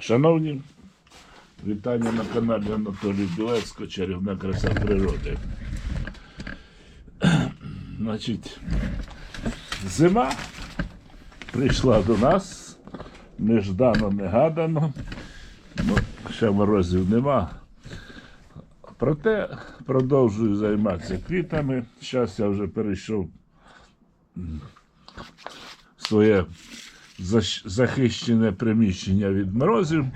Шановні, вітання на каналі Анатолій Білецько, чарівна краса природи. Значить, зима прийшла до нас, неждано, негадано. Ну, ще морозів нема. Проте продовжую займатися квітами. Зараз я вже перейшов своє захищене приміщення від морозів.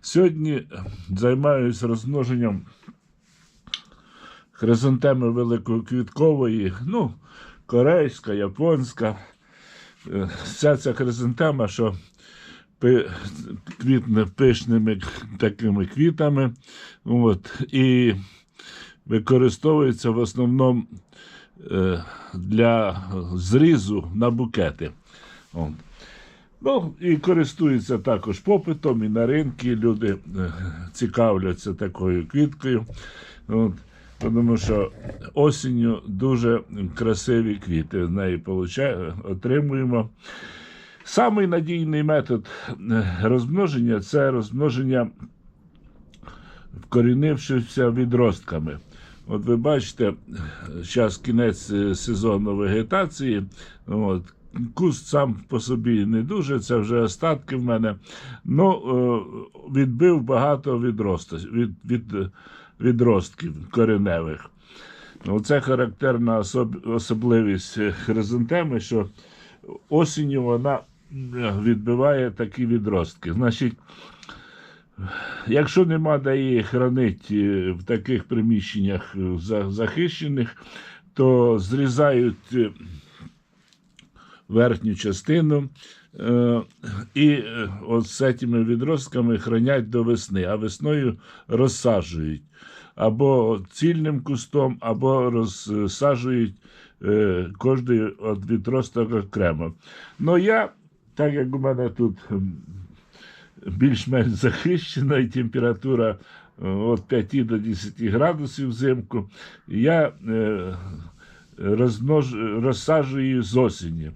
Сьогодні займаюся розмноженням хризантеми великоквіткової, ну, корейська, японська. Е, Вся ця хризантема, що квітне пишними такими квітами. От, і використовується в основному е, для зрізу на букети. От. Ну, і користується також попитом, і на ринку люди е, цікавляться такою квіткою. От, тому що осінню дуже красиві квіти з неї отримуємо. Самий надійний метод е, розмноження це розмноження вкорінившися відростками. От ви бачите, зараз кінець е, сезону вегетації. От, куст сам по собі не дуже, це вже остатки в мене. Ну, е, відбив багато відросток, від, від, е, відростків кореневих. Ну, Це характерна особ, особливість е, хризантеми, що осінню вона відбиває такі відростки. Значить, Якщо нема де її хранити в таких приміщеннях е, захищених, то зрізають е, верхню частину е, і е, от з цими відростками хранять до весни, а весною розсаджують або цільним кустом, або розсаджують е, кожний відросток окремо. Ну я, так як у мене тут більш-менш захищена і температура від 5 до 10 градусів взимку, я розмнож... розсаджую її з осені.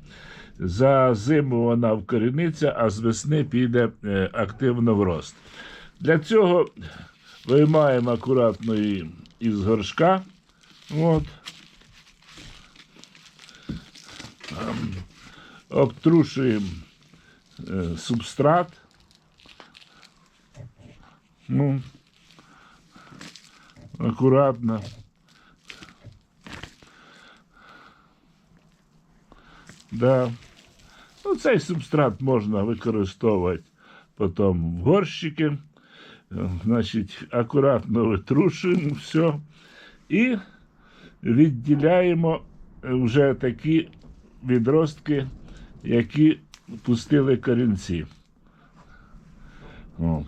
За зиму вона вкоріниться, а з весни піде е, активно в рост. Для цього виймаємо акуратно її із горшка. От. Ем, Обтрушуємо е, субстрат. Ну, акуратно. Да. Ну, цей субстрат можна використовувати потім в горщики. Е, Значить, акуратно витрушуємо все і відділяємо вже такі відростки, які пустили корінці. От.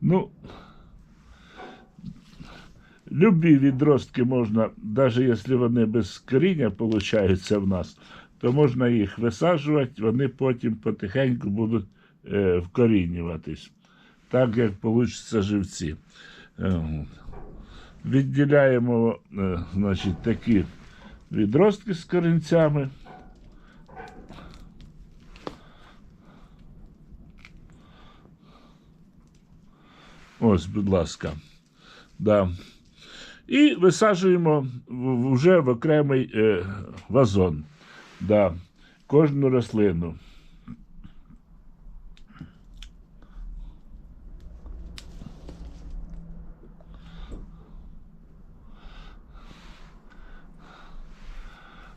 Ну, любі відростки можна, навіть якщо вони без коріння получаються в нас, то можна їх висаджувати, вони потім потихеньку будуть е, вкорінюватись, так як получаться живці. Е. Відділяємо е, значить, такі відростки з корінцями. Ось, будь ласка. Да. І висаджуємо вже в окремий вазон. Да. Кожну рослину.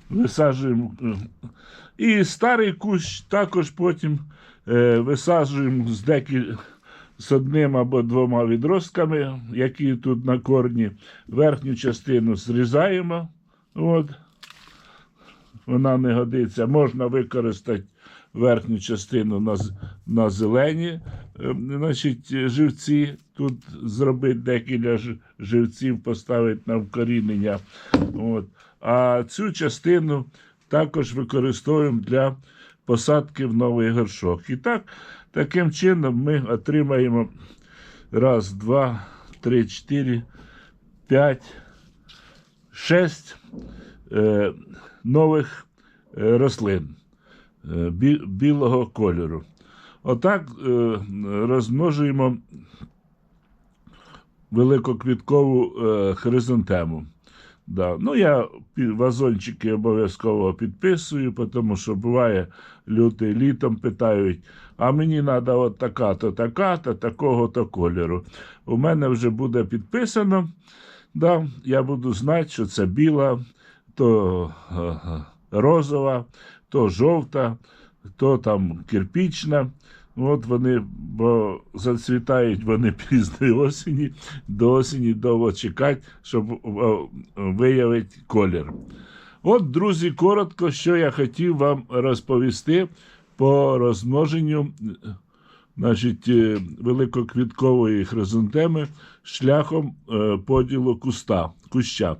Висаджуємо. е, І старий кущ також потім е, висаджуємо з декіль з одним або двома відростками, які тут на корні. Верхню частину зрізаємо. От. Вона не годиться. Можна використати верхню частину на, на зелені е, значить, живці. Тут зробити декілька живців, поставити на вкорінення. От. А цю частину також використовуємо для посадки в новий горшок. І так, таким чином ми отримаємо раз, два, три, чотири, п'ять, шесть е, нових е, рослин е, білого кольору. Отак е, розмножуємо великоквіткову хризантему. Да. Ну, я вазончики обов'язково підписую, тому що буває, люди літом питають, а мені треба от така-то, така-то, такого-то кольору. У мене вже буде підписано. Да, я буду знати, що це біла, то е, е, розова, то жовта, то там кирпічна. От вони, бо зацвітають вони пізної осені, до осені довго чекати, щоб е, виявити колір. От, друзі, коротко, що я хотів вам розповісти по розмноженню значить, е, великоквіткової хризантеми шляхом е, поділу куста, куща.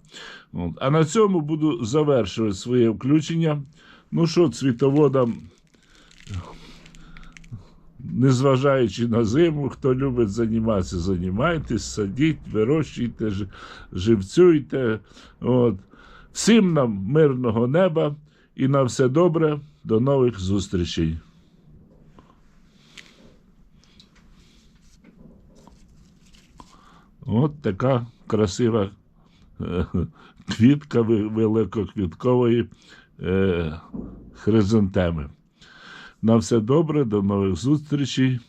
А на цьому буду завершувати своє включення. Ну що, цвітоводам, незважаючи на зиму, хто любить займатися, займайтесь, садіть, вирощуйте, живцюйте. От. Всім нам мирного неба і на все добре. До нових зустрічей. От така красива е, квітка великоквіткової е, хризантеми. На все добре, до нових зустрічей.